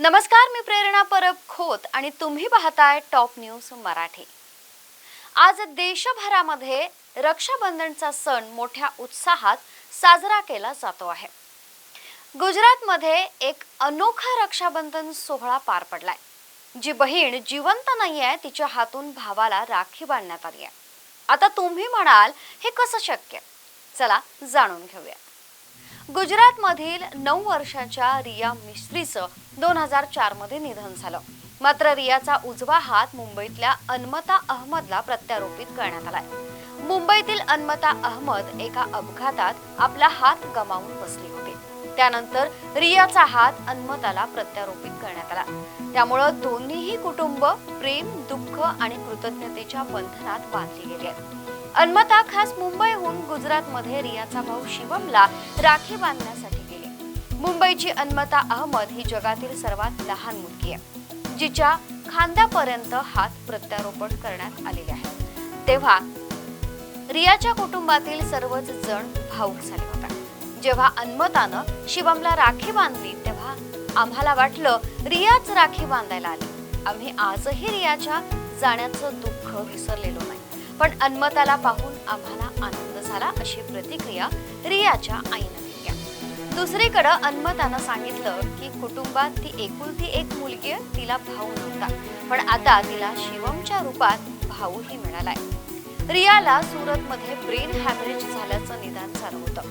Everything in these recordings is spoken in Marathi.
नमस्कार मी प्रेरणा परब खोत आणि तुम्ही पाहताय टॉप न्यूज मराठी. आज देशभरामध्ये रक्षाबंधनचा सण मोठ्या उत्साहात साजरा केला जातो आहे. गुजरातमध्ये एक अनोखा रक्षाबंधन सोहळा पार पडलाय. जी बहीण जिवंत नाही आहे तिच्या हातून भावाला राखी बांधण्यात आली आहे आता तुम्ही म्हणाल हे कसं शक्य? चला जाणून घेऊया. गुजरातमधील नऊ वर्षाच्या रिया मिस्त्रीचं दोन हजार चारमध्ये निधन झालं. मात्र रियाचा उजवा हात मुंबईतल्या अनमता अहमदला प्रत्यारोपित करण्यात आलाय. मुंबईतील अन्मता अहमद एका अपघातात आपला हात गमावून बसली होती. त्यानंतर रियाचा हात अनमताला प्रत्यारोपित करण्यात आला. त्यामुळं दोन्हीही कुटुंब प्रेम दुःख आणि कृतज्ञतेच्या बंधनात बांधली गेली आहेत. अन्मता खास मुंबईहून गुजरातमध्ये रियाचा भाऊ शिवमला राखी बांधण्यासाठी गेली. मुंबईची अन्मता अहमद ही जगातील सर्वात लहान मुलगी आहे जिच्या खांद्यापर्यंत हात प्रत्यारोपण करण्यात आलेले आहे. तेव्हा रियाच्या कुटुंबातील सर्वच जण भाऊक झाले होते. जेव्हा अन्मतानं शिवमला राखी बांधली तेव्हा आम्हाला वाटलं रियाच राखी बांधायला आली. आम्ही आजही रियाच्या जाण्याचं दुःख विसरलेलो नाही. पण अन्मताला पाहून आम्हाला आनंद झाला अशी प्रतिक्रिया रियाच्या आईनं दिली दुसरीकडं अन्मतानं सांगितलं की कुटुंबात ती एकुलती एक मुलगी तिला भाऊ नव्हता. पण आता तिला शिवमच्या रूपात भाऊही मिळालाय रियाला सुरतमध्ये ब्रेन हॅमरेज झाल्याचं निदान झालं होतं.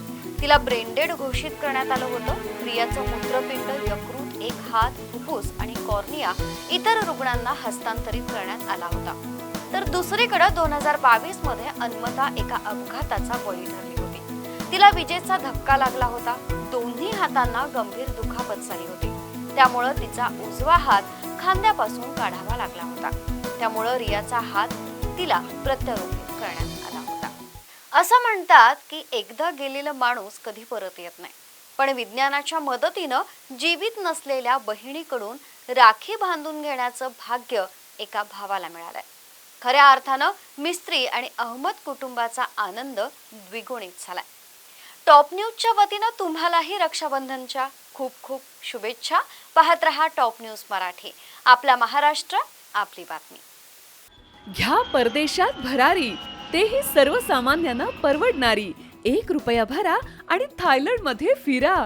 तिला ब्रेन डेड घोषित करण्यात आलं होतं. रियाचं मूत्रपिंड यकृत एक हात फुफ्फुस आणि कॉर्निया इतर रुग्णांना हस्तांतरित करण्यात आला होता. तर दुसरीकडे दोन हजार बावीसमध्ये अन्मता एका अपघाताचा बळी ठरली होती. तिला विजेचा धक्का लागला होता. दोन्ही हातांना गंभीर दुखापत झाली होती. त्यामुळं तिचा उजवा हात खांद्यापासून काढावा लागला होता. त्यामुळं रियाचा हात तिला प्रत्यारोपित करण्यात आला होता. असं म्हणतात की एकदा गेलेला माणूस कधी परत येत नाही. पण विज्ञानाच्या मदतीनं जीवित नसलेल्या बहिणीकडून राखी बांधून घेण्याचं भाग्य एका भावाला मिळालंय. खऱ्या अर्थानं मिस्त्री आणि अहमद कुटुंबाचा आनंद द्विगुणित झालाय. टॉप न्यूजच्या वतीनं तुम्हालाही रक्षाबंधनच्या खूप खूप शुभेच्छा. पाहत रहा टॉप न्यूज मराठी. आपला महाराष्ट्र आपली बातमी. घ्या परदेशात भरारी. तेही सर्वसामान्यांना परवडणारी. एक रुपया भरा आणि थायलंडमध्ये फिरा.